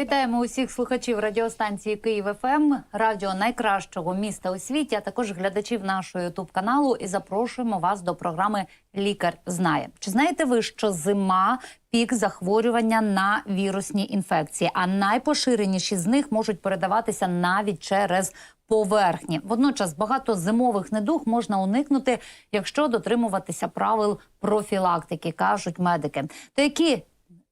Вітаємо усіх слухачів радіостанції Київ ФМ, радіо найкращого міста у світі, а також глядачів нашого ютуб каналу. І запрошуємо вас до програми Лікар знає. Чи знаєте ви, що зима пік захворювання на вірусні інфекції? А найпоширеніші з них можуть передаватися навіть через поверхні. Водночас багато зимових недуг можна уникнути, якщо дотримуватися правил профілактики, кажуть медики. То які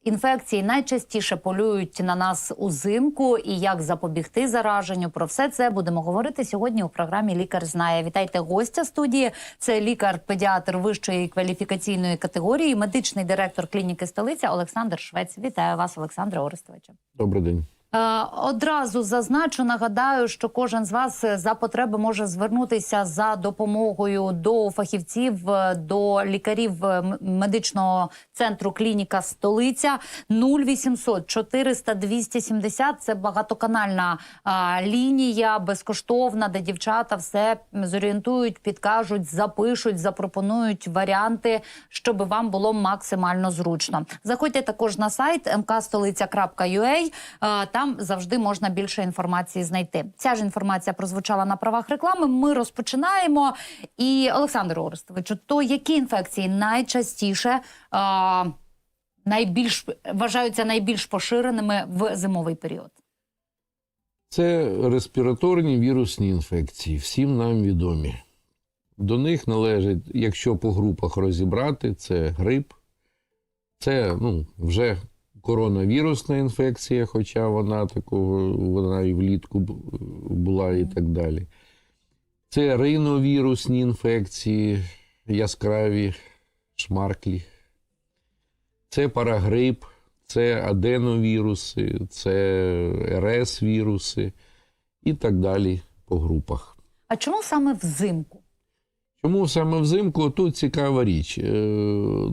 Інфекції найчастіше полюють на нас узимку, і як запобігти зараженню. Про все це будемо говорити сьогодні у програмі Лікар знає. Вітайте гостя студії. Це лікар-педіатр вищої кваліфікаційної категорії, медичний директор клініки столиця Олександр Швець. Вітаю вас, Олександре Орестовичу. Добрий день. Е, Одразу зазначу, нагадаю, що кожен з вас е, за потреби може звернутися за допомогою до фахівців, е, до лікарів медичного центру клініка столиця 0800 400 270 – Це багатоканальна лінія, безкоштовна, де дівчата все зорієнтують, підкажуть, запишуть, запропонують варіанти, щоб вам було максимально зручно. Заходьте також на сайт mkstolica.ua, а, Там завжди можна більше інформації знайти. Ця ж інформація прозвучала на правах реклами. Ми розпочинаємо. І Олександр Орестовичу, то які інфекції найчастіше а, найбільш вважаються найбільш поширеними в зимовий період? Це респіраторні вірусні інфекції, всім нам відомі. До них належить, якщо по групах розібрати, це грип, це ну, вже коронавірусна інфекція, хоча вона такого, вона і влітку була і так далі. Це риновірусні інфекції, яскраві шмарклі. Це парагрип, це аденовіруси, це РС-віруси і так далі по групах. А чому саме взимку? Чому саме взимку? Тут цікава річ. Е,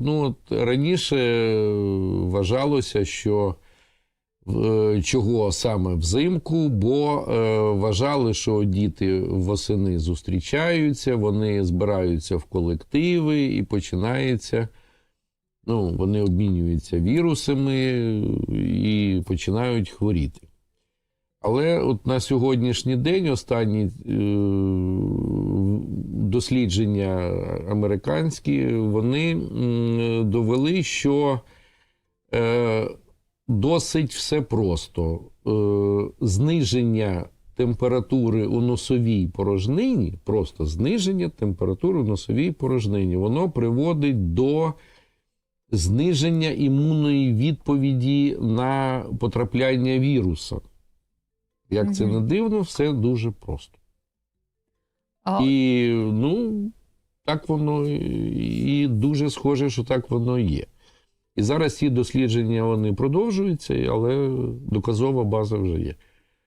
Ну, от раніше вважалося, що е, чого саме взимку, бо е, вважали, що діти восени зустрічаються, вони збираються в колективи і починається. Ну, вони обмінюються вірусами і починають хворіти. Але от на сьогоднішній день останні е, дослідження американські вони довели, що е, досить все просто. Е, зниження температури у носовій порожнині, просто зниження температури у носовій порожнині, воно приводить до зниження імунної відповіді на потрапляння віруса. Як це не дивно, все дуже просто. А, І ну, так воно і і дуже схоже, що так воно є. І зараз ці дослідження вони продовжуються, але доказова база вже є.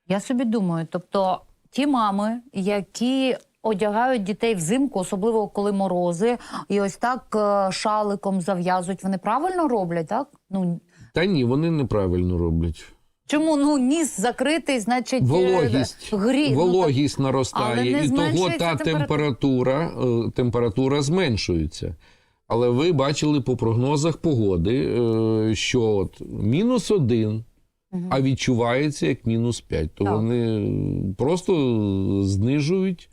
Я собі думаю, тобто ті мами, які одягають дітей взимку, особливо коли морози, і ось так е, шаликом зав'язують, вони правильно роблять, так? Ну Та ні, вони неправильно роблять. Чому ну ніс закритий, значить е, Вологість, грі... ну, вологість але наростає, не і того та температура, е, температура зменшується. Але ви бачили по прогнозах погоди, е, що от мінус один, Мгм. а відчувається як мінус 5. То Так. вони просто знижують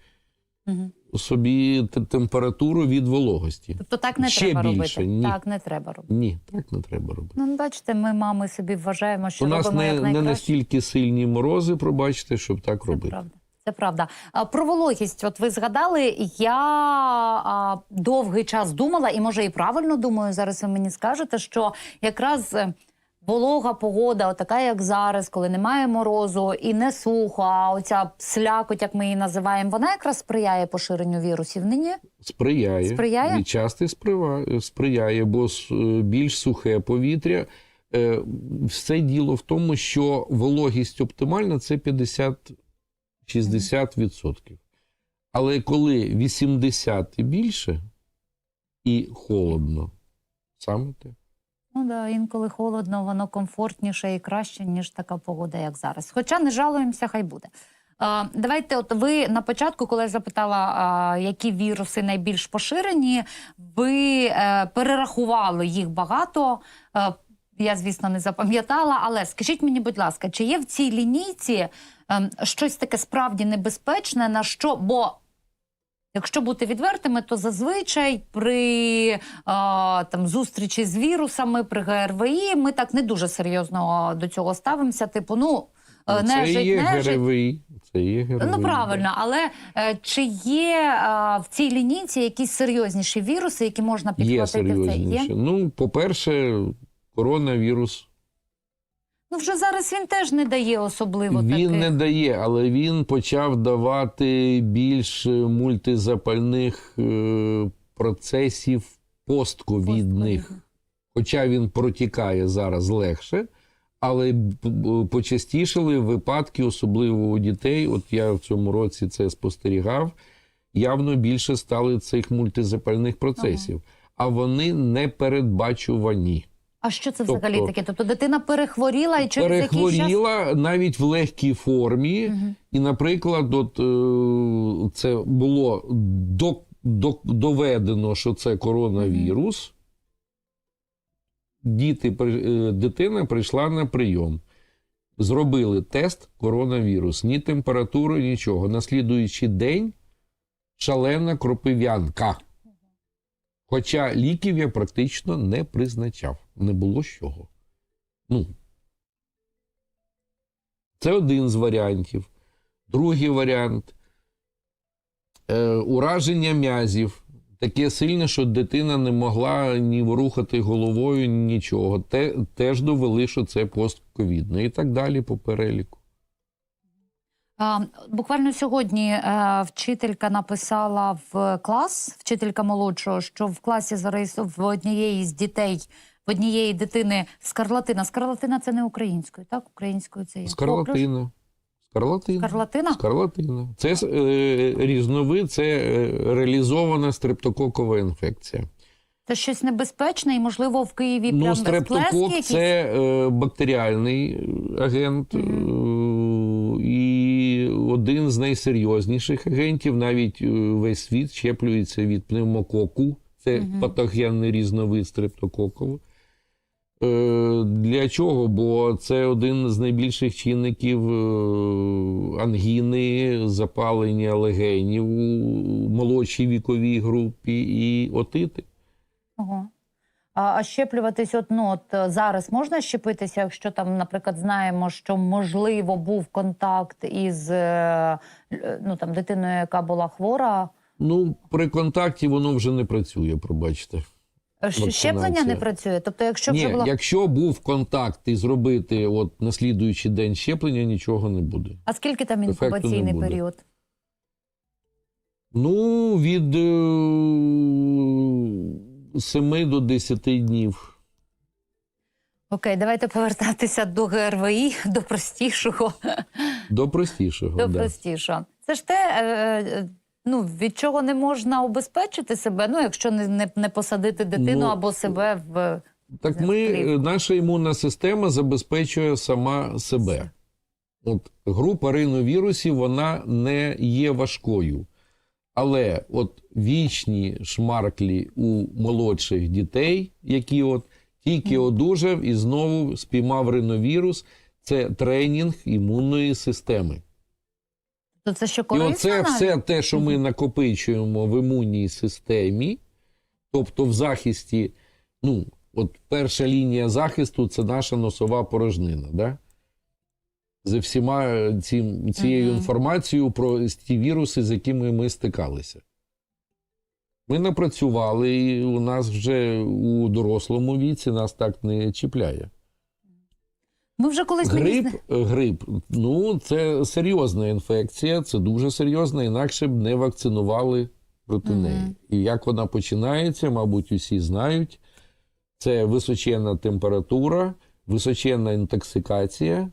Мгм. Собі температуру від вологості. Тобто так не Ще треба більше, робити. ні. Так не треба робити. Ні, так не треба робити. Ну, бачите, ми мами собі вважаємо, що У нас робимо не, як не настільки сильні морози, пробачте, щоб так Це робити. правда. Це правда. А, Про вологість, от ви згадали, я а, довгий час думала, і може і правильно думаю, зараз ви мені скажете, що якраз е, волога погода, така як зараз, коли немає морозу і не сухо, а оця слякоть, як ми її називаємо, вона якраз сприяє поширенню вірусів. Нині Сприяє. Сприяє? Відчасти сприва- сприяє, бо е, більш сухе повітря. Е, Все діло в тому, що вологість оптимальна це 50-60%. Але коли 80 і більше, і холодно, саме те. Ну да, інколи холодно, воно комфортніше і краще, ніж така погода, як зараз. Хоча не жалуємося, хай буде. Е, Давайте, от ви на початку, коли я запитала, е, які віруси найбільш поширені, ви е, перерахували їх багато. Е, Я, звісно, не запам'ятала, але скажіть мені, будь ласка, чи є в цій лінійці ем, щось таке справді небезпечне, на що? Бо Якщо бути відвертими, то зазвичай при е, там зустрічі з вірусами, при ГРВІ, ми так не дуже серйозно до цього ставимося. Типу, ну е, це нежить, є нежить. ГРВІ. Це є ГРВІ. Ну правильно, але е, чи є е, в цій лінійці якісь серйозніші віруси, які можна Є підхватити це? серйозніше. Ну, по-перше, коронавірус Ну вже зараз він теж не дає особливо він таких. не дає, але він почав давати більш мультизапальних е, процесів постковідних. Хоча він протікає зараз легше, але почастішали випадки, особливо у дітей. От я в цьому році це спостерігав. Явно більше стали цих мультизапальних процесів, а вони не передбачувані. А що це Тобто- взагалі таке? Тобто дитина перехворіла і через якийсь час... Перехворіла навіть в легкій формі. Мгм. І, наприклад, от, е, це було до, до, доведено, що це коронавірус. Діти, е, дитина прийшла на прийом. Зробили тест коронавірус, ні температури, нічого. На слідуючий день шалена кропив'янка. Хоча ліків я практично не призначав. Не було з чого. Ну, це один з варіантів. Другий варіант е, ураження м'язів. Таке сильне, що дитина не могла ні ворухати головою, нічого. Те, теж довели, що це постковідно. І так далі по переліку. Буквально сьогодні е, вчителька написала в клас, вчителька молодшого, що в класі в однієї з дітей, в однієї дитини скарлатина. Скарлатина це не українською, так? Українською це є. Скарлатина. Скарлатина. Скарлатина? Скарлатина. Це е, різновид, це е, реалізована стрептококова інфекція. Це щось небезпечне і, можливо, в Києві Ну, прям безплески стрептокок це е, бактеріальний агент е, і один з найсерйозніших агентів. Навіть е, весь світ щеплюється від пневмококу. Це Мгм. патогенний різновид стрептококового. Е, Для чого? Бо це один з найбільших чинників е, ангіни, запалення легенів у молодшій віковій групі і отити. Ого. А, а щеплюватись, от, ну, от е, зараз можна щепитися, якщо там, наприклад, знаємо, що можливо був контакт із е, е, ну, там, дитиною, яка була хвора. Ну, при контакті воно вже не працює, пробачте. Щеплення не працює. Тобто, якщо вже Ні, була. якщо був контакт і зробити от на слідуючий день щеплення, нічого не буде. А скільки там інкубаційний період? Ну, від 7 до 10 днів. Окей, давайте повертатися до ГРВІ, до простішого. До простішого. До да. простішого. Це ж те, е, е, ну, від чого не можна убезпечити себе, ну, якщо не, не, не посадити дитину Ну, або себе в. Так ми, е, наша імунна система забезпечує сама себе. От група риновірусів вона не є важкою. Але от вічні шмарклі у молодших дітей, які от тільки одужав і знову спіймав риновірус, це тренінг імунної системи. То це що І оце все те, що ми накопичуємо в імунній системі, тобто в захисті, ну, от перша лінія захисту це наша носова порожнина, да? За всіма е, цим, цією Мгм. інформацією про ті віруси, з якими ми стикалися. Ми напрацювали, і у нас вже у дорослому віці нас так не чіпляє. Ми вже колись Грип, зна- грип, ну це серйозна інфекція, це дуже серйозна, інакше б не вакцинували проти Мгм. неї. І як вона починається, мабуть, усі знають. Це височенна температура, височенна інтоксикація,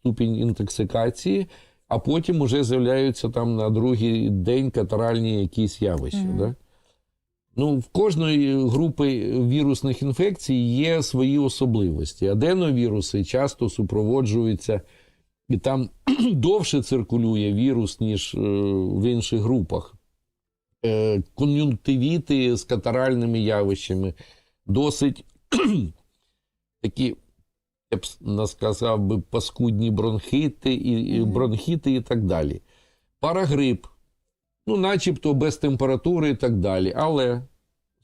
ступінь інтоксикації, а потім уже з'являються там на другий день катаральні якісь явища. Мгм. Да? Ну, в кожної групи вірусних інфекцій є свої особливості. Аденовіруси часто супроводжуються і там довше циркулює вірус, ніж е, в інших групах. Е, кон'юнктивіти з катаральними явищами досить такі, я б сказав би, паскудні бронхити і, і бронхіти і так далі. Парагрип, ну, начебто без температури і так далі. Але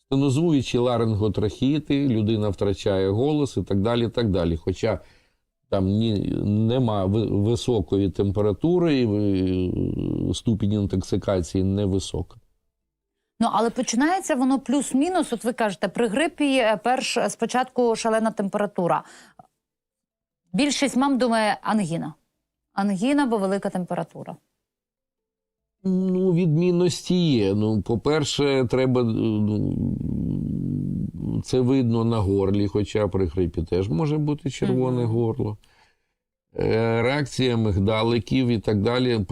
стенозуючі ларинготрахіти, людина втрачає голос і так далі. і так далі. Хоча там ні, нема високої температури, і е, ступінь інтоксикації невисока. Ну але починається воно плюс-мінус. От ви кажете, при грипі е, перш спочатку шалена температура. Більшість мам думає ангіна. Ангіна, бо велика температура. Ну, відмінності є. Ну, по-перше, треба. ну, Це видно на горлі, хоча при хрипі теж може бути червоне Мгм. горло. Е, Реакція мигдаликів і так далі.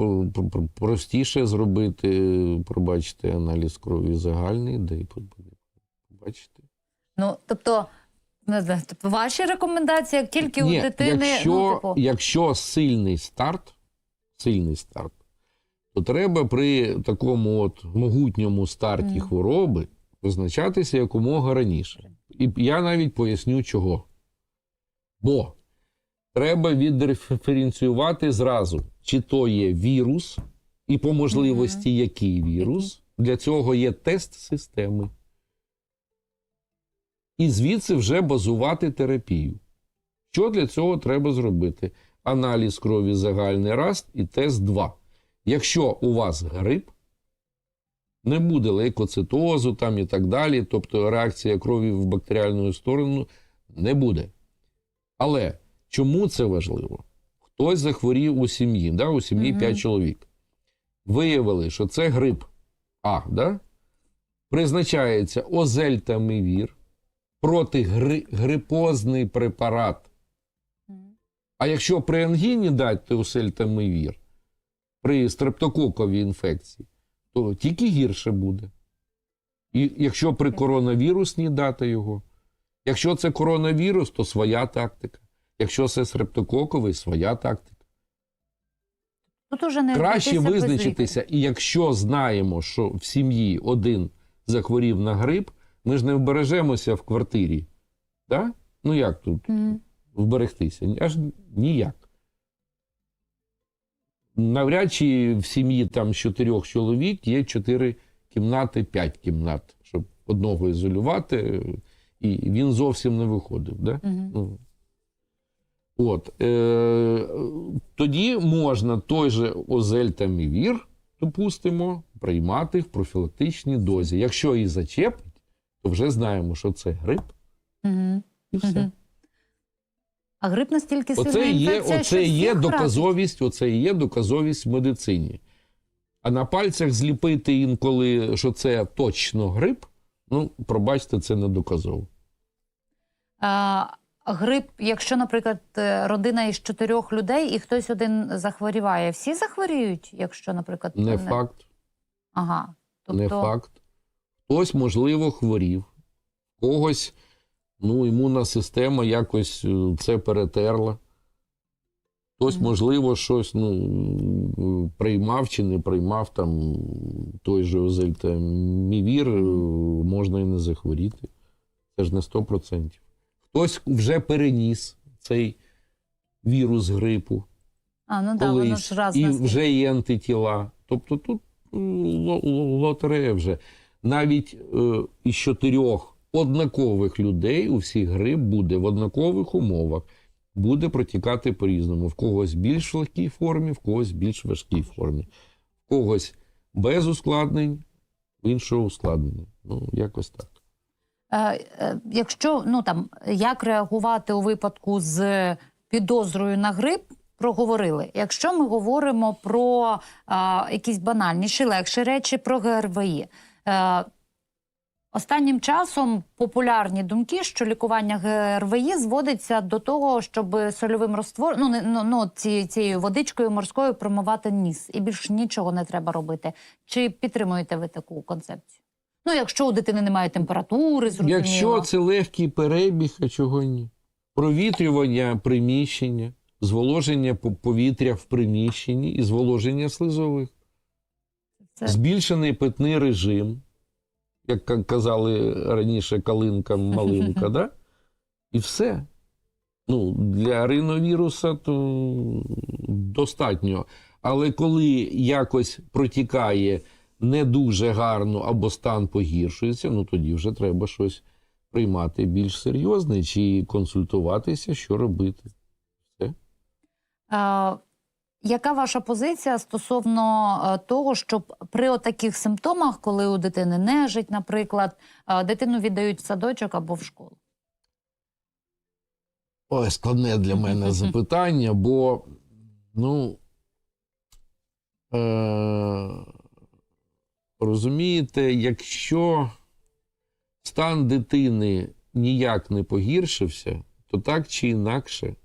Простіше зробити, пробачте, аналіз крові загальний, де й побачите. Ну тобто, тобто ваші рекомендації як тільки у дитини. Якщо, ну, типу, якщо сильний старт, сильний старт, то треба при такому от могутньому старті Мгм. хвороби визначатися якомога раніше. І я навіть поясню чого. Бо треба віддиференціювати зразу, чи то є вірус, і по можливості який вірус. Для цього є тест системи. І звідси вже базувати терапію. Що для цього треба зробити? Аналіз крові загальний раз і тест 2. Якщо у вас грип, не буде лейкоцитозу там і так далі, тобто реакція крові в бактеріальну сторону не буде. Але чому це важливо? Хтось захворів у сім'ї, да? у сім'ї Мгм. 5 чоловік. Виявили, що це грип А, да? призначається озельтамивір, протигрипозний препарат. А якщо при ангіні дати осельтамивір, при стрептококовій інфекції, то тільки гірше буде. І якщо при коронавірусній дати його, якщо це коронавірус, то своя тактика. Якщо це стрептококовий, своя тактика. Тут уже не Краще визначитися, і якщо знаємо, що в сім'ї один захворів на грип, ми ж не вбережемося в квартирі. Да? Ну як тут? лікаря. Мгм. вберегтися? Аж ніяк. Навряд чи в сім'ї там з чотирьох чоловік є чотири кімнати, п'ять кімнат, щоб одного ізолювати, і він зовсім не виходив. Да? Мгм. Ну, От, е, тоді можна той же озельтамівір, допустимо, приймати в профілактичній дозі. Якщо і зачепить, то вже знаємо, що це грип, Мгм. і все. А грип настільки сильна Оце є, інфекція, що є доказовість, оце є доказовість в медицині. А на пальцях зліпити інколи, що це точно грип, ну, пробачте, це не доказово. А, грип, якщо, наприклад, е, родина із чотирьох людей і хтось один захворіває, всі захворіють, якщо, наприклад, Не факт, Ага. Тобто, не факт. Хтось, можливо, хворів, когось, ну, імунна система якось це перетерла. Хтось, можливо, щось ну, приймав чи не приймав там той же озельтамівір, е, можна і не захворіти. Це ж не 100%. Хтось вже переніс цей вірус грипу А, ну да, воно ж раз і вже є антитіла. Тобто тут ло- лотерея вже. Навіть е, із чотирьох однакових людей у всіх грип буде в однакових умовах. Буде протікати по-різному. В когось більш легкій формі, в когось більш важкій формі. В когось без ускладнень, в іншого ускладнення. Ну, якось так. Е, е, Якщо ну там як реагувати у випадку з підозрою на грип, проговорили. Якщо ми говоримо про а, якісь банальніші, легші речі, про ГРВІ. Е, Останнім часом популярні думки, що лікування ГРВІ зводиться до того, щоб сольовим раствором, ну, ну, ну ці, цією водичкою морською промивати ніс, і більш нічого не треба робити. Чи підтримуєте ви таку концепцію? Ну, якщо у дитини немає температури, зрозуміло. Якщо це легкий перебіг, а чого ні? Провітрювання приміщення, зволоження повітря в приміщенні і зволоження слизових. Це Збільшений питний режим, як казали раніше калинка малинка, да? і все. Ну, для риновіруса то достатньо. Але коли якось протікає не дуже гарно або стан погіршується, ну тоді вже треба щось приймати більш серйозне чи консультуватися, що робити. Е, яка ваша позиція стосовно е, того, щоб при таких симптомах, коли у дитини нежить, наприклад, е, дитину віддають в садочок або в школу? Ой, складне для мене запитання, бо, ну, е, розумієте, якщо стан дитини ніяк не погіршився, то так чи інакше,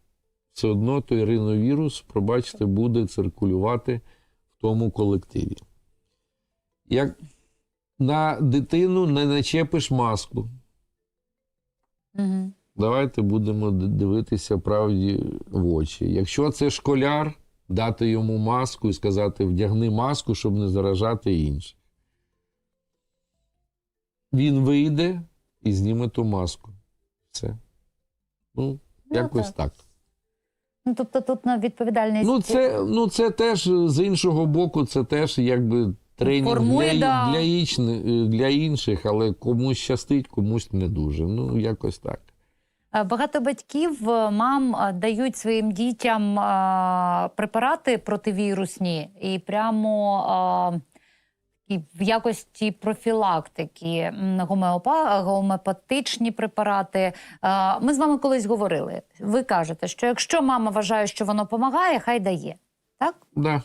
все одно той риновірус, пробачте, буде циркулювати в тому колективі. Як на дитину не начепиш маску, Угу. Давайте будемо дивитися правді в очі. Якщо це школяр, дати йому маску і сказати: вдягни маску, щоб не заражати інших. Він вийде і зніме ту маску. Все. Ну, Ну, якось так. Ну, тобто тут на відповідальність Ну, це, ну, це теж з іншого боку, це теж якби тренінг Формує, для, да. для, ічни- для інших, але комусь щастить, комусь не дуже. Ну, якось так. Е, Багато батьків, е, мам е, дають своїм дітям е, препарати противірусні і прямо е, і в якості профілактики гомеопа, гомеопатичні препарати. Ми з вами колись говорили. Ви кажете, що якщо мама вважає, що воно допомагає, хай дає. Так? Да.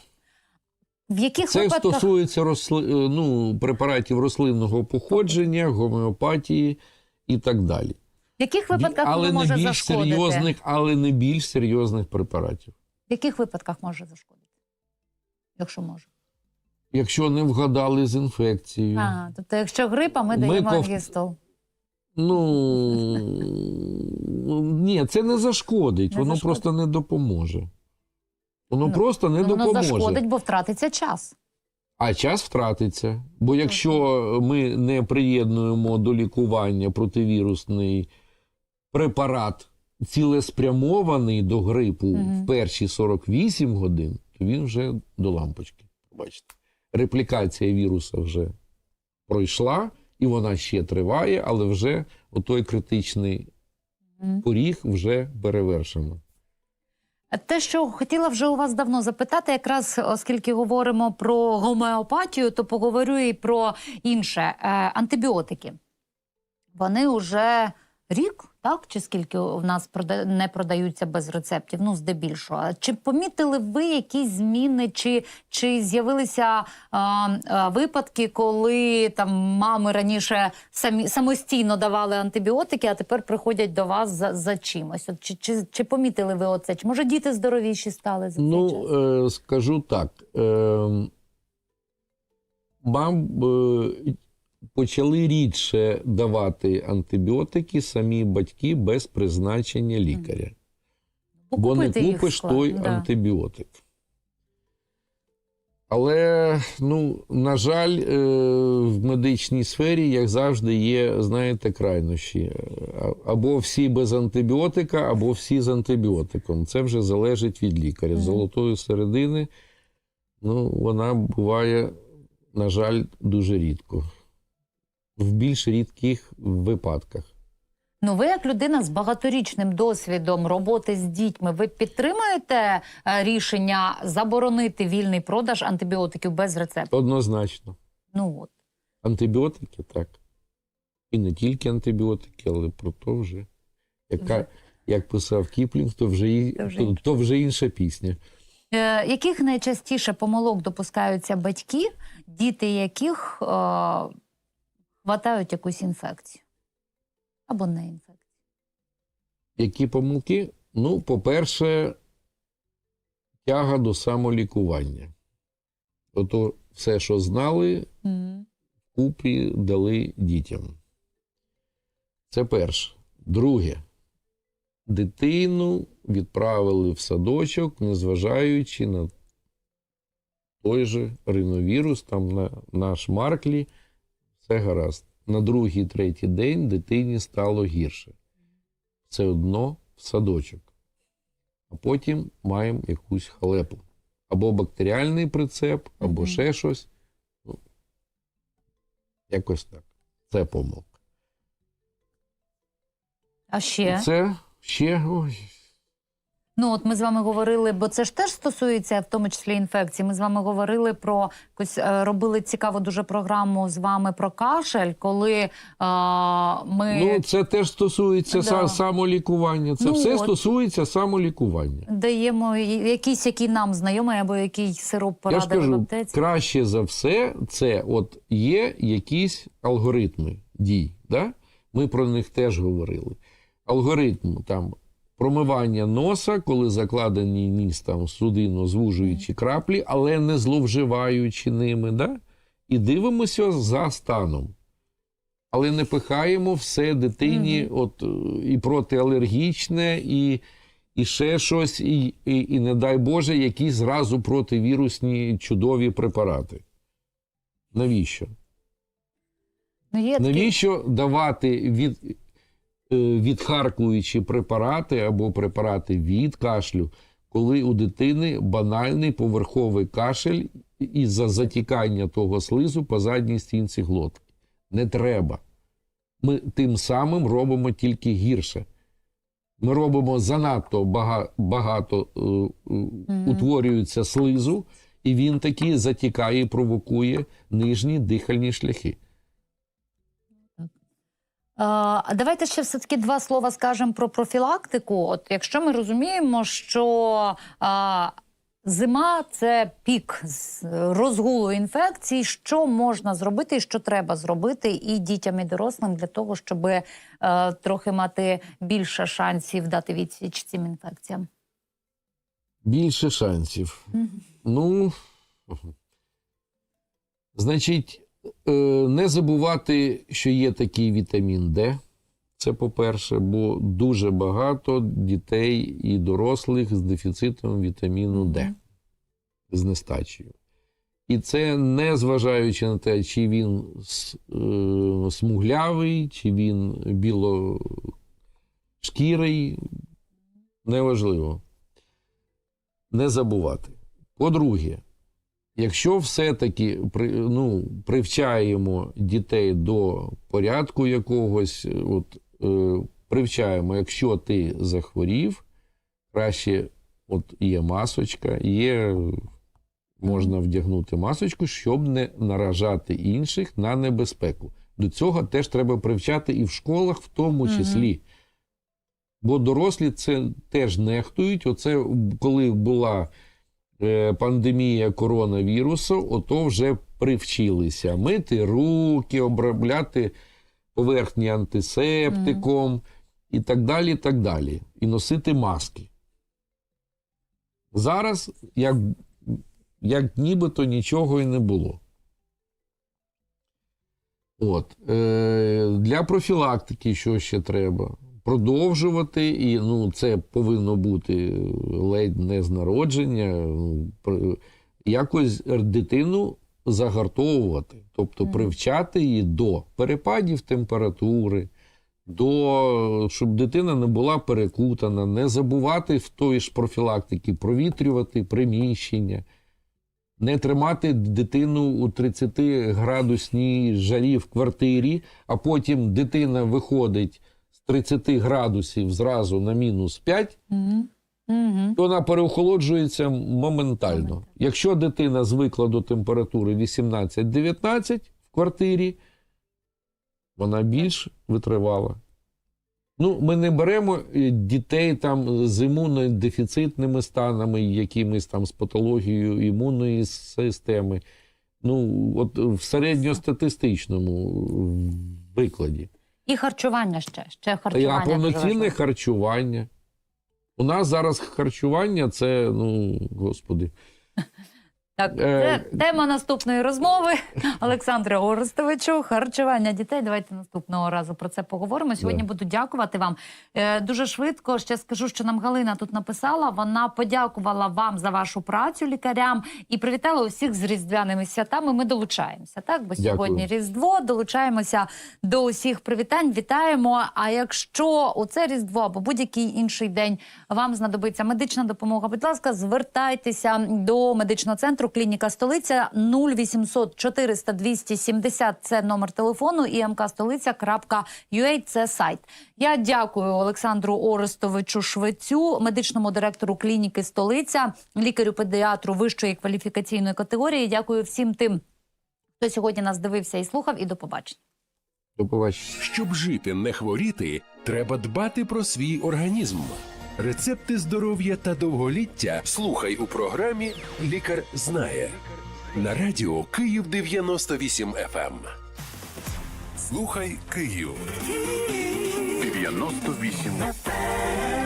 В яких Це випадках стосується росли... е, ну, препаратів рослинного походження, гомеопатії і так далі. в яких випадках але воно не більш зашкодити? серйозних, але не більш серйозних препаратів. В яких випадках може зашкодити? Якщо може. Якщо не вгадали з інфекцією, А, тобто, якщо грипа, ми, Ми даємо ков- ангістол. ну ні, це не зашкодить, Не воно зашкодить. просто не допоможе. Воно Ну, просто не Ну, Воно допоможе. зашкодить, бо втратиться час. А час втратиться. Бо якщо ми не приєднуємо до лікування противірусний препарат, цілеспрямований до грипу Мгм. в перші 48 годин, то він вже до лампочки. Бачите, реплікація віруса вже пройшла, і вона ще триває, але вже отой критичний поріг вже перевершено. Те, що хотіла вже у вас давно запитати, якраз оскільки говоримо про гомеопатію, то поговорю і про інше Е, антибіотики. Вони вже рік, так чи скільки в нас прода- не продаються без рецептів? Ну, здебільшого. Чи помітили ви якісь зміни, чи, чи з'явилися а, а, випадки, коли там мами раніше самі самостійно давали антибіотики, а тепер приходять до вас за, за чимось? От чи, чи, чи помітили ви оце? Чи може діти здоровіші стали за цей Ну, час? е, скажу так. Е, мам почали рідше давати антибіотики самі батьки без призначення лікаря. Бо не купиш той да. антибіотик. Але, ну, на жаль, е, в медичній сфері, як завжди, є, знаєте, крайнощі. Або всі без антибіотика, або всі з антибіотиком. Це вже залежить від лікаря. Золотої середини, ну, вона буває, на жаль, дуже рідко. В більш рідких випадках. Ну, ви як людина з багаторічним досвідом роботи з дітьми, ви підтримуєте е, рішення заборонити вільний продаж антибіотиків без рецепту? Однозначно. Ну от. Антибіотики, так. І не тільки антибіотики, але про то вже. Яка, Вже. як писав Кіплінг, то вже, То вже то, то вже інша пісня. Е, яких найчастіше помилок допускаються батьки, діти яких е, хватають якусь інфекцію? Або не інфекцію? Які помилки? Ну, по-перше, тяга до самолікування. Ото все, що знали, купі дали дітям. Це перше. Друге. дитину відправили в садочок, незважаючи на той же риновірус, там на наш Марклі, все гаразд. На другий, третій день дитині стало гірше. Все одно в садочок. А потім маємо якусь халепу. Або бактеріальний прицеп, або Мгм. ще щось. Ну, якось так. Це помилка. А ще Це ще ой, ну от ми з вами говорили, бо це ж теж стосується в тому числі інфекцій. Ми з вами говорили про якусь е, робили цікаву дуже програму з вами про кашель, коли е, ми Ну, це теж стосується Да. самолікування. Це Ну, все от. стосується самолікування. даємо якийсь, який нам знайомий, або який сироп Я ж порадили в аптеці. краще за все, це от є якісь алгоритми дій. Да? Ми про них теж говорили. Алгоритм там промивання носа, коли закладені ніс там судино звужуючи краплі, але не зловживаючи ними. Да? І дивимося за станом. Але не пихаємо все дитині, от е, і протиалергічне, і, і ще щось, і, і, і, не дай Боже, якісь зразу противірусні чудові препарати. Навіщо? Ну, є Навіщо давати від, відхаркуючі препарати або препарати від кашлю, коли у дитини банальний поверховий кашель із-за затікання того слизу по задній стінці глотки? Не треба. Ми тим самим робимо тільки гірше. Ми робимо занадто бага- багато е, е, утворюється слизу, і він таки затікає і провокує нижні дихальні шляхи. А давайте ще все-таки два слова скажемо про профілактику. От якщо ми розуміємо, що а, зима це пік розгулу інфекцій, що можна зробити і що треба зробити і дітям, і дорослим для того, щоб е, трохи мати більше шансів дати відсіч цим інфекціям. Більше шансів. Ну, значить, не забувати, що є такий вітамін Д. Це по-перше, бо дуже багато дітей і дорослих з дефіцитом вітаміну Д, з нестачею. І це не зважаючи на те, чи він е, смуглявий, чи він білошкірий, неважливо. Не забувати. По-друге, якщо все-таки ну, привчаємо дітей до порядку якогось, от, е, привчаємо, якщо ти захворів, краще от є масочка, є, можна вдягнути масочку, щоб не наражати інших на небезпеку. До цього теж треба привчати і в школах, в тому числі. Бо дорослі це теж нехтують. Оце коли була пандемія коронавірусу, ото вже привчилися мити руки, обробляти поверхні антисептиком і так далі. і так далі. І носити маски. Зараз, як, як нібито нічого і не було. От. Е, для профілактики, що ще треба? Продовжувати, і ну, це повинно бути ледь не з народження, ну, якось дитину загартовувати, тобто привчати її до перепадів температури, до, щоб дитина не була перекутана, не забувати в тої ж профілактики провітрювати приміщення, не тримати дитину у 30-градусній жарі в квартирі, а потім дитина виходить 30 градусів зразу на мінус 5, Угу. Угу. то вона переохолоджується моментально. Моментально. Якщо дитина звикла до температури 18-19 в квартирі, вона більш витривала. Ну, ми не беремо е, дітей там з імунодефіцитними станами, якимись там з патологією імунної системи. Ну, от в середньостатистичному викладі. І харчування ще. Ще харчування. А повноцінне харчування. У нас зараз харчування це, ну, господи. Так, Е, це тема наступної розмови Олександра Орестовичу. Харчування дітей. Давайте наступного разу про це поговоримо. Сьогодні Да. буду дякувати вам. Е, дуже швидко ще скажу, що нам Галина тут написала. Вона подякувала вам за вашу працю лікарям і привітала усіх з різдвяними святами. Ми долучаємося. Так, бо Дякую. сьогодні Різдво долучаємося до усіх привітань. Вітаємо. А якщо у це Різдво або будь-який інший день вам знадобиться медична допомога, будь ласка, звертайтеся до медичного центру клініка столиця 0800 400 270 – Це номер телефону і mkstолиця.ua – це сайт. Я дякую Олександру Орестовичу Швецю, медичному директору клініки столиця, лікарю-педіатру вищої кваліфікаційної категорії. Дякую всім тим, хто сьогодні нас дивився і слухав. І до побачення. До побачення. Щоб жити, не хворіти, треба дбати про свій організм. Рецепти здоров'я та довголіття слухай у програмі Лікар знає на радіо Київ 98 FM. Слухай Київ 98 FM.